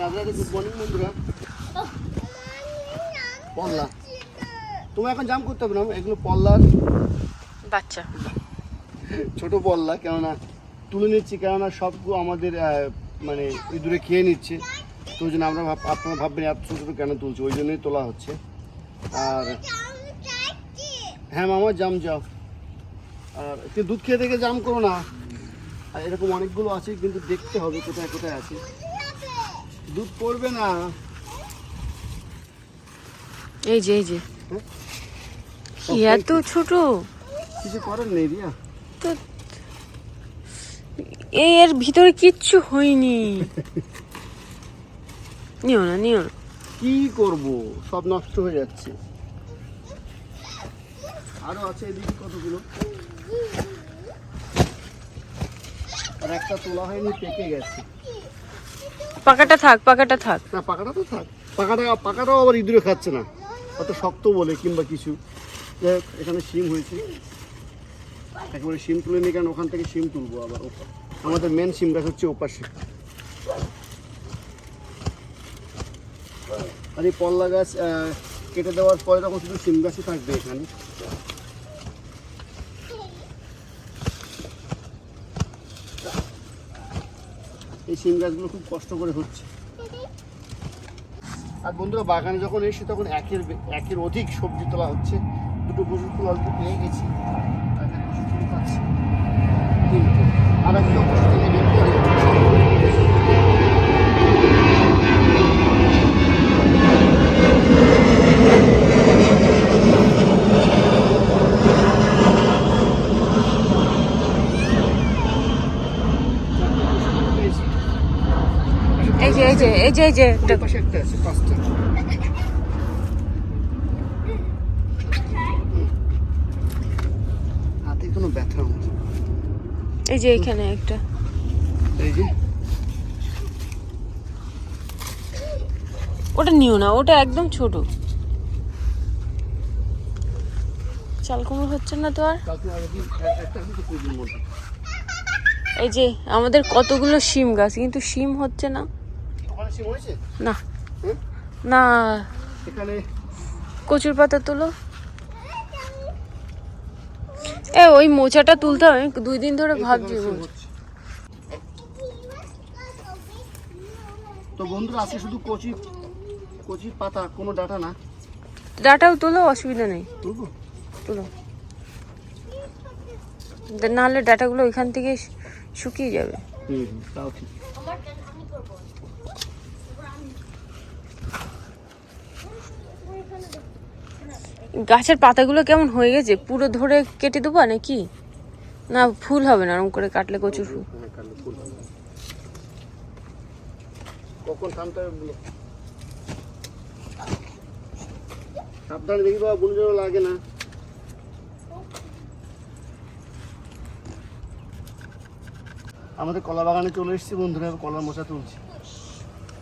Radhe Radhe good morning বন্ধুরা। পল্লা। তোমার এখন জাম করতে হবে না? এগুলো পল্লার বাচ্চা। ছোট পল্লা কেননা তুলে নিচ্ছি কেননা সবগুলো আমাদের মানে ইঁদুরে খেয়ে নিচ্ছে। তো ওই জন্য আমরা ভাব আপনারা ভাববেন এত ছোটো ছোটো কেন তুলছি? ওই জন্যই তোলা হচ্ছে। আর হ্যাঁ মামা জাম যাও। আর একটু দুধ খেয়ে দেখে জাম করো না। আর এরকম অনেকগুলো আছে কিন্তু দেখতে হবে কোথায় কোথায় আছে। দুধ পড়বে না। এই যে এই যে। হ্যাঁ? এত ছোট? কিছু করার নেই রিয়া। তো এই এর ভিতরে কিচ্ছু হয়নি। নিও না নিও না। কি করব? সব নষ্ট হয়ে যাচ্ছে। আরও আছে এদিকে কতগুলো? আর একটা তোলা হয়নি পেকে গেছে। পাকাটা থাক পাকাটা থাক। না, পাকাটা তো থাক। পাকাটা, পাকাটাও আবার ইঁদুরে খাচ্ছে না। অত শক্ত বলে কিংবা কিছু। এখানে শিম হয়েছে। একেবারে শিম তুলে নিই কারণ ওখান থেকে শিম তুলবো আবার আমাদের মেন শিম গাছ হচ্ছে ওপাশে। আর এই পল্লা গাছ কেটে দেওয়ার পরে তখন শুধু শিম গাছই থাকবে এখানে। শিম গাছগুলো খুব কষ্ট করে হচ্ছে। আর বন্ধুরা, বাগানে যখন এসে তখন একের একের অধিক সবজি তোলা হচ্ছে। দুটো বসুর ফুল অল্প পেয়ে গেছি। আর একটা বসুর থেকে বের করে পেয়েছি। এই যে এই যে এই যে এই যে এখানে একটা। ওটা নিও না ওটা একদম ছোট। চাল কুমড়ো হচ্ছে না তো আর? এই যে আমাদের কতগুলো শিম গাছ কিন্তু শিম হচ্ছে না। না? না। এখানে কচুর পাতা তুলো। এ ওই মোচাটা তুলতে হবে দুই দিন ধরে ভাবছি। তো বন্ধুরা আছে শুধু কচি কচি পাতা কোনো ডাটা না। ডাটাও তোলো অসুবিধা নেই। তুলো। নাহলে ডাটাগুলো ওইখান থেকে শুকিয়ে যাবে। হুম হুম, তাও ঠিক। গাছের পাতাগুলো কেমন হয়ে গেছে? পুরো ধরে কেটে দেবো নাকি? না ফুল হবে না ওরকম করে কাটলে কচুর ফুল। কখন থামতে হবে সাবধানে দেখি বাবা বুনো লাগে না। আমাদের কলা বাগানে চলে এসেছি বন্ধুরা কলার মশা তুলছি।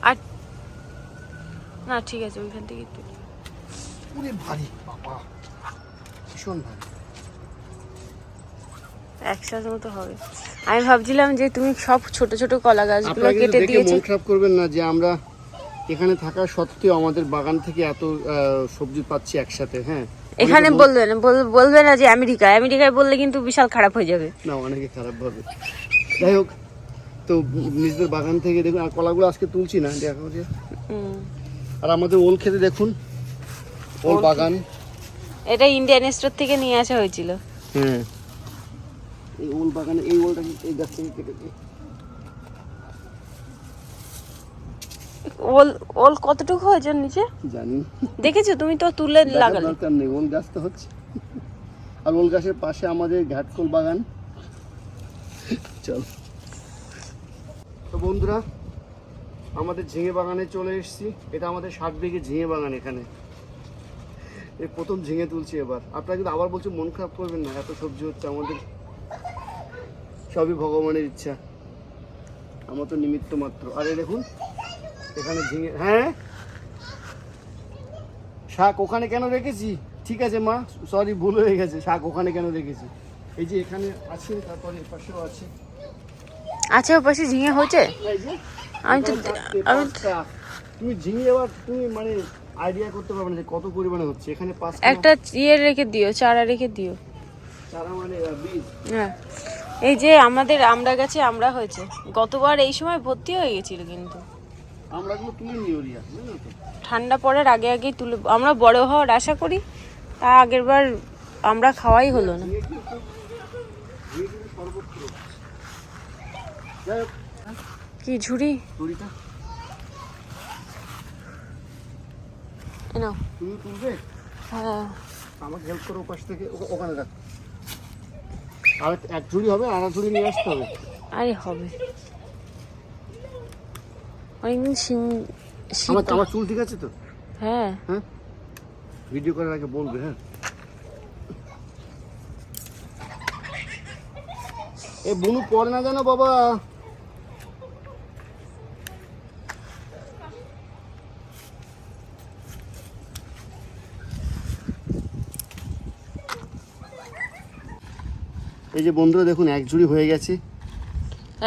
আর না ঠিক আছে ওইখান থেকে একটু পুরে ভারী। বাবা। ভীষণ ভারী। একসাথে মতো হবে। আমি ভাবছিলাম যে তুমি সব ছোট ছোট কলা গাছগুলো কেটে দিয়েছ মন খারাপ করবেন না যে আমরা এখানে থাকা সত্ত্বেও আমাদের বাগান থেকে এত সবজি পাচ্ছি একসাথে হ্যাঁ? এখানে বলবে না বল- বলবে না যে আমেরিকা আমেরিকায় বললে কিন্তু বিশাল খারাপ হয়ে যাবে। না অনেকে খারাপ ভাবে। যাই হোক তো নিজেদের বাগান থেকে দেখুন আর কলাগুলো আজকে তুলছি না দেখো যে আর আমাদের ওল খেতে দেখুন। ওল ওল বাগান। এটা ইন্ডিয়ান স্টোর থেকে নিয়ে আসা হয়েছিল। হ্যাঁ এই ওল বাগানে এই ওলটা এই গাছ থেকে কেটেছে ওল ওল কতটুকু হয়েছে নিচে? জানি। দেখেছ? তুমি তো তুলে লাগালে। দরকার নেই ওল গাছ তো হচ্ছে। আর ওল গাছের পাশে আমাদের ঘাটকোল বাগান। চল। তো বন্ধুরা আমাদের ঝিঙে বাগানে চলে এসেছি। এটা আমাদের ষাট বিঘে ঝিঙে বাগান এখানে। এই প্রথম ঝিঙে তুলছি এবার। আপনারা কিন্তু আবার বলছি মন খারাপ করবেন না এত সবজি হচ্ছে আমাদের। সবই ভগবানের ইচ্ছা। আমার তো নিমিত্ত মাত্র। আরে দেখুন এখানে ঝিঙে হ্যাঁ? শাক ওখানে কেন রেখেছি? ঠিক আছে মা সরি ভুল হয়ে গেছে। শাক ওখানে কেন রেখেছি? এই যে এখানে আছে তারপরে পাশেও আছে। আচ্ছা পাশে ঝিঙে হয়েছে? আমি তো আমি তুমি ঝিঙে এবার তুমি মানে আইডিয়া করতে পারবে না যে কত পরিমাণে হচ্ছে। এখানে পাঁচ একটা ইয়ে রেখে দিও চারা রেখে দিও। চারা মানে বীজ। হ্যাঁ। এই যে আমাদের আমরা গাছে আমরা হয়েছে। গতবার এই সময় ভর্তি হয়ে গেছিল কিন্তু। তুলে নিও রিয়া ঠান্ডা পড়ার আগে আগেই তুলে আমরা বড় হওয়ার আশা করি তা আগের বার আমরা খাওয়াই হলো না। কি ঝুড়ি? দড়িটা নাও তুমি তুলবে? হ্যাঁ। আমাকে হেল্প করো পাশ থেকে ওখানে রাখ। আর এক ঝুড়ি হবে আর ঝুড়ি নিয়ে আসতে হবে। আরে হবে। অনেকদিন শিম আমার আমার চুল ঠিক আছে তো? হ্যাঁ। হ্যাঁ? ভিডিও করার আগে বলবে হ্যাঁ? এ বুনু পড়ে না জানো বাবা। এই যে বন্ধুরা দেখুন এক ঝুড়ি হয়ে গেছে।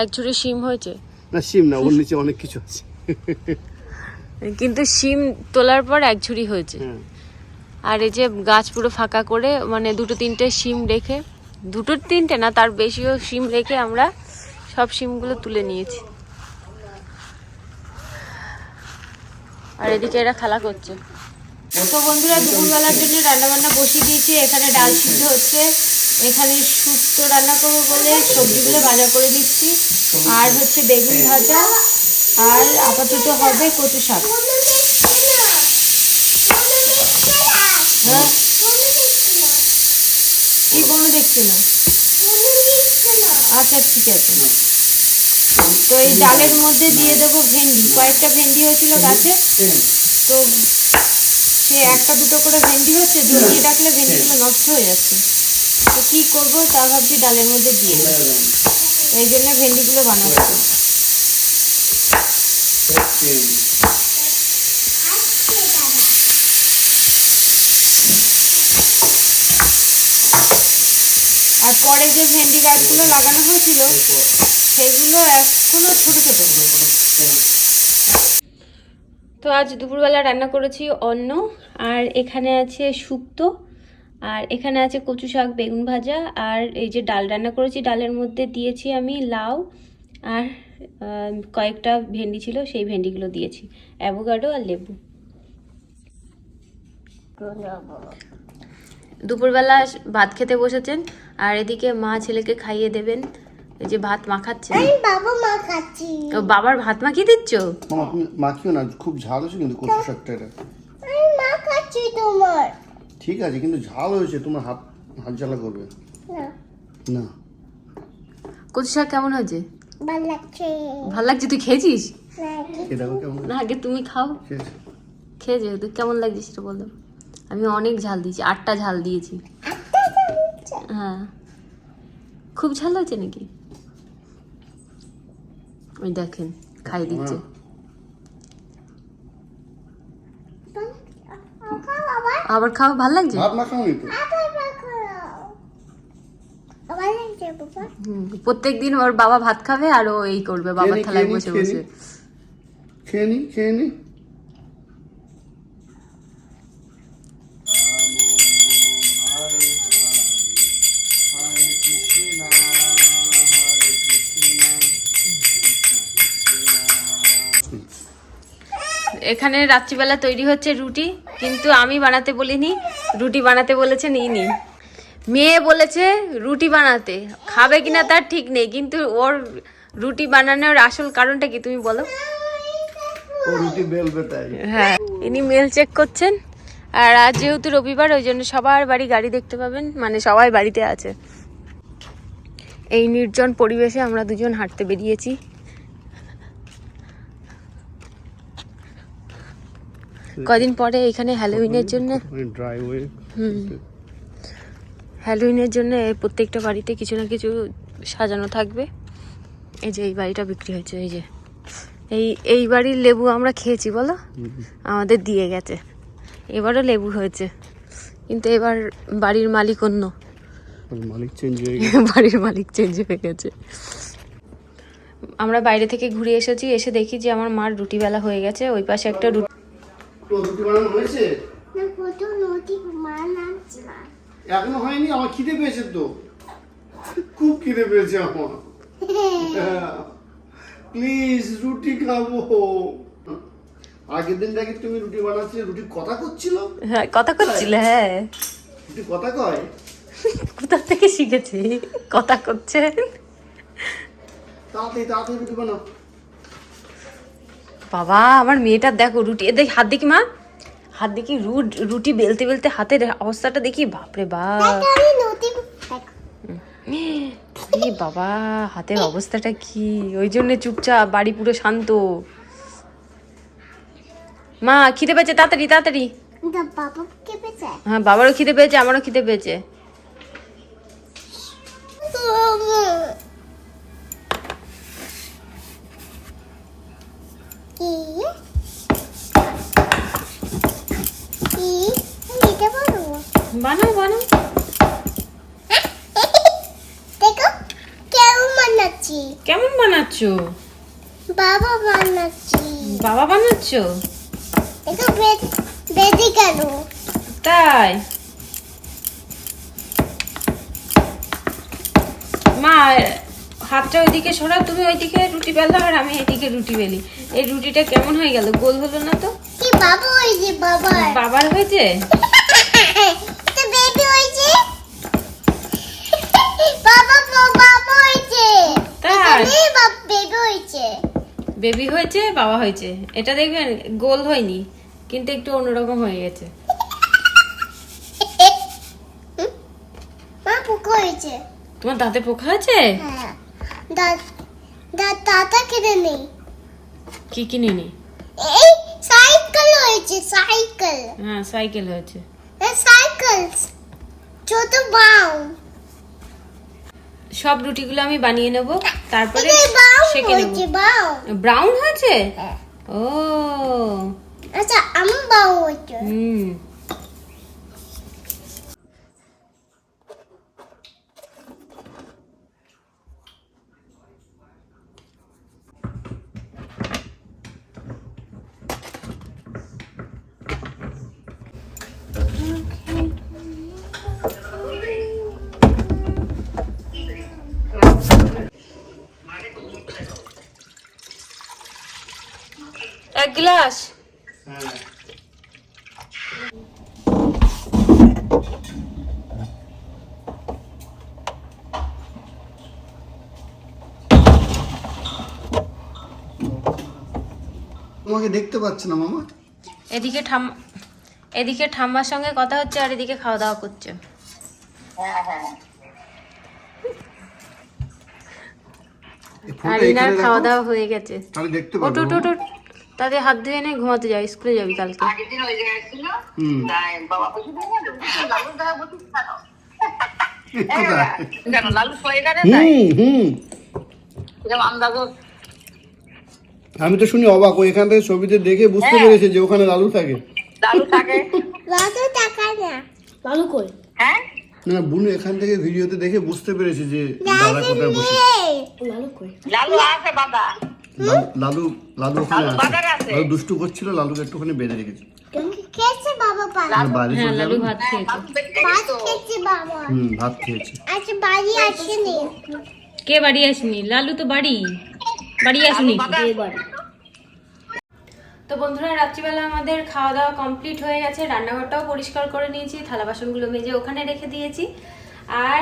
এক ঝুড়ি শিম হয়েছে? না সিম না ওর নিচে অনেক কিছু আছে। কিন্তু শিম তোলার পর এক ঝুড়ি হয়েছে। হ্যাঁ। আর এই যে গাছ পুরো ফাঁকা করে মানে দুটো তিনটে শিম রেখে দুটো তিনটে না তার বেশিও শিম রেখে আমরা সব শিমগুলো তুলে নিয়েছি। আর এদিকে এরা খেলা করছে। তো বন্ধুরা দুপুরবেলার জন্য রান্নাবান্না বসিয়ে দিয়েছি এখানে ডাল সিদ্ধ হচ্ছে। এখানে শুক্তো রান্না করব বলে সবজিগুলো ভাজা করে দিচ্ছি। আর হচ্ছে বেগুন ভাজা। আর আপাতত হবে কচু শাক। কি কোনো দেখছে না। আচ্ছা ঠিক আছে। তো এই ডালের মধ্যে দিয়ে দেবো ভেন্ডি। কয়েকটা ভেন্ডি হয়েছিল গাছে। তো সে একটা দুটো করে ভেন্ডি হচ্ছে। ঢুকিয়ে রাখলে ভেন্ডিগুলো নষ্ট হয়ে যাচ্ছে। তো কি করব? তা ভাবছি ডালের মধ্যে দিয়ে এই জন্য ভেন্ডিগুলো বানাচ্ছি। আর পরে যে ভেন্ডি গাছগুলো লাগানো হয়েছিল, সেগুলো এখনও ছোট ছোট তো আজ দুপুরবেলা রান্না করেছি অন্ন, আর এখানে আছে শুক্তো। আর এখানে আছে কচু শাক বেগুন ভাজা আর এই যে ডাল রান্না করেছি ডালের মধ্যে দিয়েছি আমি লাউ আর কয়েকটা ভেন্ডি ছিল সেই ভেন্ডিগুলো দিয়েছি অ্যাভোকাডো আর লেবু। দুপুরবেলা ভাত খেতে বসেছেন আর এদিকে মা ছেলেকে খাইয়ে দেবেন এই যে ভাত মাখাচ্ছে বাবা মা খাচ্ছি। ও বাবার ভাত মাখিয়ে দিচ্ছ? মামা তুমি মাখিও না খুব ঝাল হয়েছে কিন্তু কচু শাকটা এটা। আমি মা তোমার। ঠিক আছে কিন্তু ঝাল হয়েছে তোমার হাত হাত জ্বালা করবে। না। না। কচু শাক কেমন হয়েছে? ভালো লাগছে। ভালো লাগছে তুই খেয়েছিস? না খেয়ে আগে তুমি খাও। খেয়েছে। খেয়েছে তুই কেমন লাগছে সেটা বলো আমি অনেক ঝাল দিয়েছি আটটা ঝাল দিয়েছি। হ্যাঁ। খুব ঝাল হয়েছে নাকি? ওই দেখেন খাই দিচ্ছে। খাও খাওয়া ভালো লাগছে? ভাত মাখাও নি তো প্রত্যেক দিন ওর বাবা ভাত খাবে আর ও এই করবে বাবার থালায় বসে বসে। খেয়ে নি খেয়ে নি? এখানে রাত্রিবেলা তৈরি হচ্ছে রুটি কিন্তু আমি বানাতে বলিনি রুটি বানাতে বলেছেন ইনি মেয়ে বলেছে রুটি বানাতে খাবে কিনা তার ঠিক নেই কিন্তু ওর রুটি বানানোর আসল কারণটা কি তুমি বলো? ও রুটি বেলবে তাই। হ্যাঁ ইনি মেল চেক করছেন আর আজ যেহেতু রবিবার ওই জন্য সবার বাড়ি গাড়ি দেখতে পাবেন মানে সবাই বাড়িতে আছে। এই নির্জন পরিবেশে আমরা দুজন হাঁটতে বেরিয়েছি। কদিন পরে এখানে হ্যালোউইনের জন্য হুম। হ্যালোউইনের জন্য প্রত্যেকটা বাড়িতে কিছু না কিছু সাজানো থাকবে। এই যে এই বাড়িটা বিক্রি হয়েছে এই যে। এই এই বাড়ির লেবু আমরা খেয়েছি বলো? আমাদের দিয়ে গেছে। এবারও লেবু হয়েছে। কিন্তু এবার বাড়ির মালিক অন্য। মালিক চেঞ্জ হয়ে গেছে। বাড়ির মালিক চেঞ্জ হয়ে গেছে। আমরা বাইরে থেকে ঘুরে এসেছি এসে দেখি যে আমার মার রুটি বেলা হয়ে গেছে। ওই পাশে একটা রুটি তো রুটি বানানো হয়েছে? না নদী না এখনও হয়নি? আমার খিদে পেয়েছে তো। খুব খিদে পেয়েছে আমার। প্লিজ রুটি খাব। আগের দিন দেখি তুমি রুটি বানাচ্ছিলে? রুটি কথা করছিল? হ্যাঁ কথা করছিল হ্যাঁ। রুটি কথা কয়? কোথা থেকে শিখেছি? কথা করছে। তাড়াতাড়ি তাড়াতাড়ি রুটি বানাও। বাবা আমার মেয়েটা দেখো রুটি এ দেখ হাত দেখি মা। হাত দেখি রুট রুটি বেলতে বেলতে হাতের অবস্থাটা দেখি বাপরে বাপ বাবা হাতের অবস্থাটা কি? ওই জন্য চুপচাপ বাড়ি পুরো শান্ত। মা খিদে পেয়েছে তাড়াতাড়ি তাড়াতাড়ি। হ্যাঁ বাবারও খিদে পেয়েছে আমারও খিদে পেয়েছে। কি? কি? দিতে পারব বানাও বানাও। দেখো কেমন বানাচ্ছি? কেমন বানাচ্ছো? বাবা বানাচ্ছি। বাবা বানাচ্ছো? দেখো বে- বেদি কেন তাই? মা হাতটা ওইদিকে সরা তুমি ওইদিকে রুটি বেলো আর আমি এইদিকে রুটি বেলি। এই রুটিটা কেমন হয়ে গেল? গোল হলো না তো? বাবার? হয়েছে? বেবি হয়েছে। বাবা হয়েছে। এটা দেখবেন গোল হয়নি কিন্তু একটু অন্যরকম হয়ে গেছে। তোমার দাঁতে পোকা আছে? হ্যাঁ। দাঁতা কেটে নেই কি কিনে নি? এই সাইকেল হয়েছে সাইকেল। হ্যাঁ সাইকেল হয়েছে। সাইকেল ছোট বাউ। সব রুটিগুলো আমি বানিয়ে নেব তারপরে সেকে নেব। ব্রাউন হয়েছে? হ্যাঁ। ও। আচ্ছা আমার বাউ হয়েছে। হুম। হ্যাঁ তোমাকে দেখতে পাচ্ছি না মামা। এদিকে ঠাম এদিকে ঠাম্মার সঙ্গে কথা হচ্ছে আর এদিকে খাওয়া দাওয়া করছে খাওয়া দাওয়া হয়ে গেছে। দেখতে তাদের হাত ধুয়ে নে ঘুমাতে যাই স্কুলে যাবি কালকে। আগের দিন ওই জায়গায় ছিল তাই বাবা বসে লালু দেখা বসে কেন? লালু শোয়ে হুম হুম। আন্দাজও আমি তো শুনি অবাক ও এখান থেকে ছবিতে দেখে বুঝতে হ্যাঁ। পেরেছে যে ওখানে লালু থাকে। লালু থাকে। বাবা টাকা না। হ্যাঁ? না বুনু এখান থেকে ভিডিওতে দেখে বুঝতে পেরেছে যে দাদা কোথায় বসে। লালু আছে বাবা। লালু- লালু ওখানে লালু আছে। লালু দুষ্টু করছিল লালুকে একটুখানি বেঁধে রেখেছে খেয়েছে বাবা বাড়ি হ্যাঁ চলে যাবে। ভাত খেয়েছে। লালু দেখতে ভাত তো। খেয়েছে বাবা। হুম ভাত খেয়েছে। আচ্ছা বাড়ি আসেনি। কে বাড়ি আসেনি? লালু তো বাড়ি। বাড়ি আসেনি। তো বন্ধুরা রাত্রিবেলা আমাদের খাওয়া দাওয়া কমপ্লিট হয়ে গেছে। রান্নাঘরটাও পরিষ্কার করে নিয়েছি। থালা বাসনগুলো মেজে ওখানে রেখে দিয়েছি। আর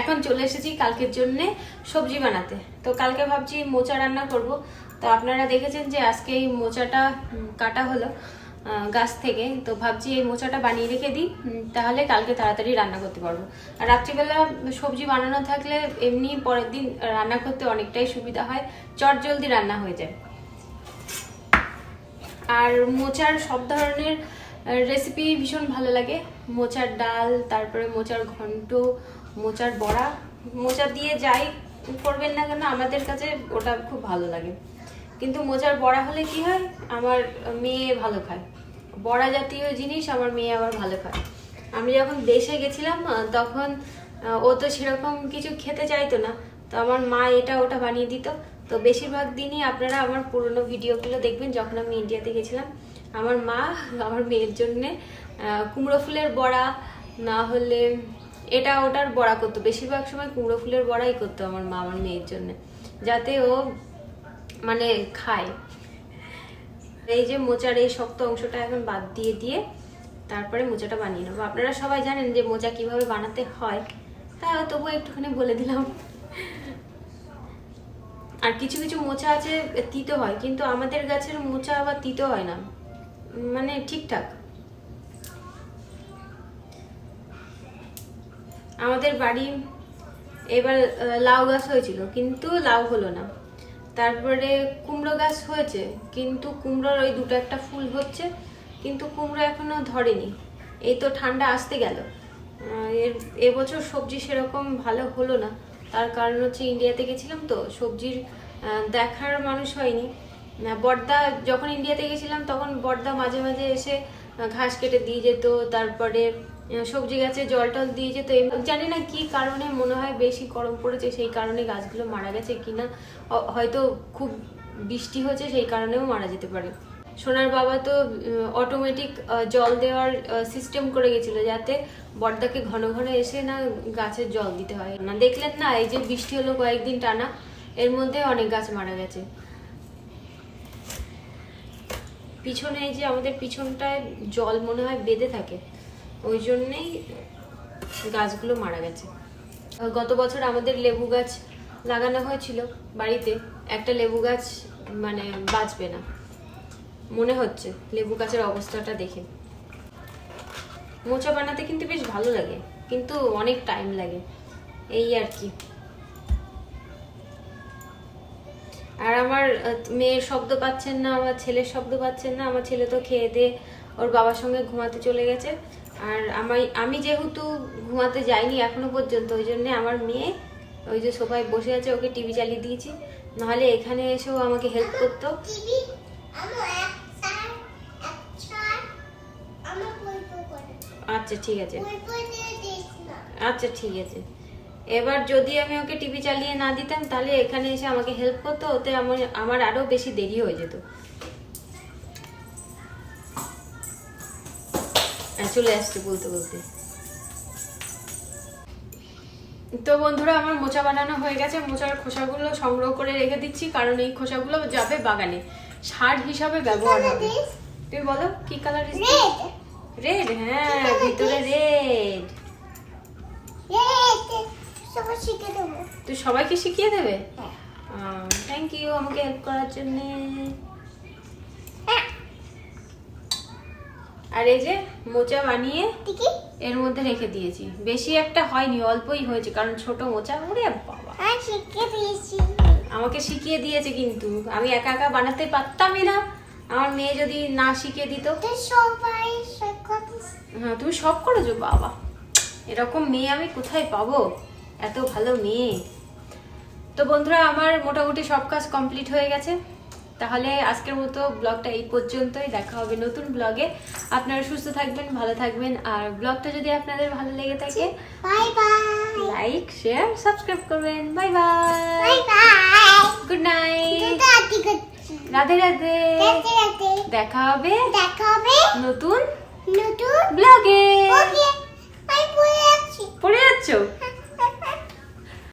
এখন চলে এসেছি কালকের জন্য সবজি বানাতে। তো কালকে ভাবছি মোচা রান্না করব। তো আপনারা দেখেছেন যে আজকে এই মোচাটা কাটা হলো গাছ থেকে। তো ভাবছি এই মোচাটা বানিয়ে রেখে দিই তাহলে কালকে তাড়াতাড়ি রান্না করতে পারব। আর রাত্রিবেলা সবজি বানানো থাকলে এমনি পরের দিন রান্না করতে অনেকটাই সুবিধা হয় চট জলদি রান্না হয়ে যায়। আর মোচার সব ধরনের রেসিপি ভীষণ ভালো লাগে। মোচার ডাল, তারপরে মোচার ঘন্ট মোচার বড়া, মোচা দিয়ে যাই করবেন না কেন, আমাদের কাছে ওটা খুব ভালো লাগে। কিন্তু মোচার বড়া হলে কি হয়? আমার মেয়ে ভালো খায়। বড়া জাতীয় জিনিস আমার মেয়ে আবার ভালো খায়। আমি যখন দেশে গেছিলাম তখন ও তো সেরকম কিছু খেতে চাইতো না। তো আমার মা এটা ওটা বানিয়ে দিত। তো বেশিরভাগ দিনই আপনারা আমার পুরনো ভিডিওগুলো দেখবেন যখন আমি ইন্ডিয়াতে গেছিলাম। আমার মা, আমার মেয়ের জন্যে কুমড়ো ফুলের বড়া, না হলে এটা ওটার বড়া করতো। বেশিরভাগ সময় কুমড়ো ফুলের বড়াই করতো আমার মা আমার মেয়ের জন্য। যাতে ও মানে খায়। এই যে মোচার এই শক্ত অংশটা এখন বাদ দিয়ে দিয়ে তারপরে মোচাটা বানিয়ে নেব। আপনারা সবাই জানেন যে মোচা কীভাবে বানাতে হয়। তা তবুও একটুখানি বলে দিলাম। আর কিছু কিছু মোচা আছে তিতো হয়, কিন্তু আমাদের গাছের মোচা আবার তিতো হয় না। মানে ঠিকঠাক। আমাদের বাড়ি এবার লাউ গাছ হয়েছিল, কিন্তু লাউ হলো না। তারপরে কুমড়ো গাছ হয়েছে, কিন্তু কুমড়োর ওই দুটো একটা ফুল হচ্ছে, কিন্তু কুমড়ো এখনও ধরেনি। এই তো ঠান্ডা আসতে গেল। এর, এবছর সবজি সেরকম ভালো হলো না। তার কারণ হচ্ছে ইন্ডিয়াতে গেছিলাম তো, সবজির দেখার মানুষ হয়নি। বর্দা, যখন ইন্ডিয়াতে গেছিলাম, তখন বর্দা মাঝে মাঝে এসে ঘাস কেটে দিয়ে যেত, তারপরে সবজি গাছে জল টল দিয়ে যেত এম- জানি না কি কারণে মনে হয় বেশি গরম পড়েছে, সেই কারণে গাছগুলো মারা গেছে কিনা। হয়তো খুব বৃষ্টি হচ্ছে সেই কারণেও মারা যেতে পারে। সোনার বাবা তো অটোমেটিক জল দেওয়ার সিস্টেম করে গেছিল যাতে বর্দাকে ঘন ঘন এসে না গাছের জল দিতে হয়। না, দেখলেন না, এই যে বৃষ্টি হলো কয়েকদিন টানা, এর মধ্যে অনেক গাছ মারা গেছে। পিছনে এই যে আমাদের পিছনটায় জল মনে হয় বেঁধে থাকে। ওই জন্যেই গাছগুলো মারা গেছে। গত বছর আমাদের লেবু গাছ লাগানো হয়েছিল বাড়িতে। একটা লেবু গাছ মানে বাঁচবে না। মনে হচ্ছে লেবু গাছের অবস্থাটা দেখে। মোচা বানাতে কিন্তু বেশ ভালো লাগে, কিন্তু অনেক টাইম লাগে। এই আর কি। আর আমার মেয়ের শব্দ পাচ্ছেন না, আমার ছেলের শব্দ পাচ্ছেন না, আমার ছেলে তো খেয়ে দিয়ে ওর বাবার সঙ্গে ঘুমাতে চলে গেছে। আর আমি আমি যেহেতু ঘুমাতে যাইনি এখনও পর্যন্ত, ওই জন্যে আমার মেয়ে, ওই যে সবাই বসে আছে, ওকে টিভি চালিয়ে দিয়েছি। নাহলে এখানে এসেও আমাকে হেল্প করতো। আচ্ছা ঠিক আছে। আচ্ছা ঠিক আছে। এবার যদি আমি ওকে টিভি চালিয়ে না দিতাম, তাহলে এখানে এসে আমাকে হেল্প করতো, ওতে আমার আমার আরও বেশি দেরি হয়ে যেত। চলে আসছে বলতে বলতে। তো বন্ধুরা আমার মোচা বানানো হয়ে গেছে। মোচার খোসাগুলো সংগ্রহ করে রেখে দিচ্ছি কারণ এই খোসাগুলো যাবে বাগানে। সার হিসাবে ব্যবহার হবে। তুমি বলো কি কালার রেড রেড হ্যাঁ ভিতরে রেড তুই সবাইকে শিখিয়ে দেবে? হ্যাঁ। থ্যাংক ইউ আমাকে হেল্প করার জন্য। আর এই যে মোচা বানিয়ে এর মধ্যে রেখে দিয়েছি। বেশি একটা হয়নি অল্পই হয়েছে কারণ ছোট মোচা ওরে বাবা। আমাকে শিখিয়ে দিয়েছে কিন্তু। আমি একা একা বানাতে পারতামই না। আমার মেয়ে যদি না শিখিয়ে দিত। হ্যাঁ তুমি সব করেছ বাবা। এরকম মেয়ে আমি কোথায় পাবো? এত ভালো মেয়ে। তো বন্ধুরা আমার মোটামুটি সব কাজ কমপ্লিট হয়ে গেছে। তাহলে আজকের মতো ব্লগটা এই পর্যন্তই। দেখা হবে নতুন ব্লগে। আপনারা সুস্থ থাকবেন ভালো থাকবেন। আর ব্লগটা যদি আপনাদের ভালো লেগে থাকে bye bye like share subscribe করবেন। Bye bye good night Radhe Radhe. দেখা হবে দেখা হবে নতুন নতুন ব্লগে। পড়ে যাচ্ছ?